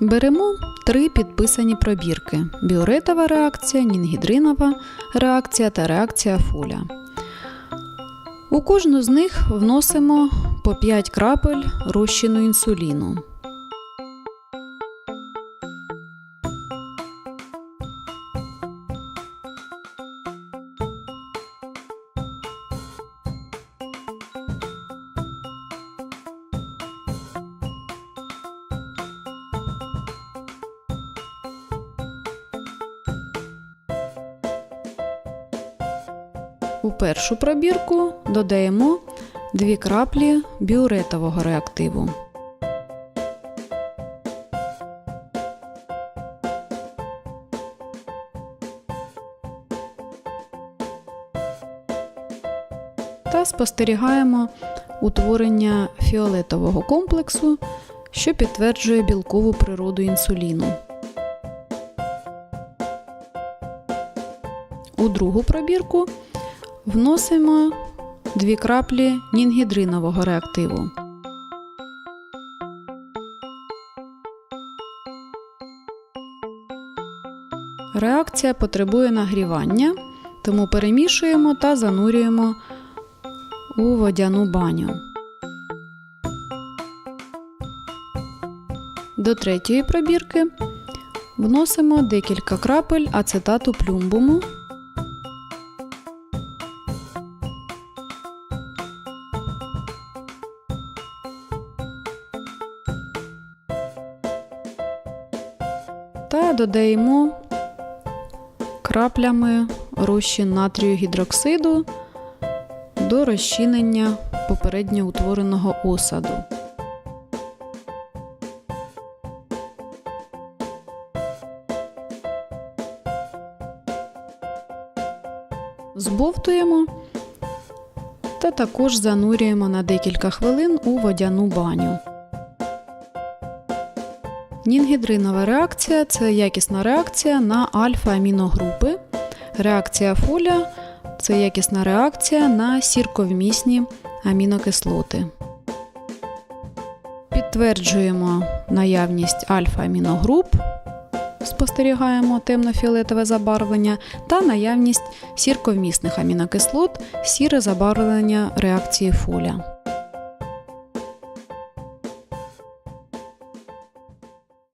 Беремо три підписані пробірки: біоретова реакція, нінгідринова реакція та реакція фуля. У кожну з них вносимо по 5 крапель розчину інсуліну. У першу пробірку додаємо 2 краплі біуретового реактиву. Та спостерігаємо утворення фіолетового комплексу, що підтверджує білкову природу інсуліну. У другу пробірку вносимо 2 краплі нінгідринового реактиву. Реакція потребує нагрівання, тому перемішуємо та занурюємо у водяну баню. До третьої пробірки вносимо декілька крапель ацетату плюмбуму та додаємо краплями розчин натрію гідроксиду до розчинення попередньо утвореного осаду. Збовтуємо та також занурюємо на декілька хвилин у водяну баню. Нінгідринова реакція це якісна реакція на альфа-аміногрупи. Реакція фоля це якісна реакція на сірковмісні амінокислоти. Підтверджуємо наявність альфа-аміногруп, спостерігаємо темно-фіолетове забарвлення, та наявність сірковмісних амінокислот, сіре забарвлення реакції фоля.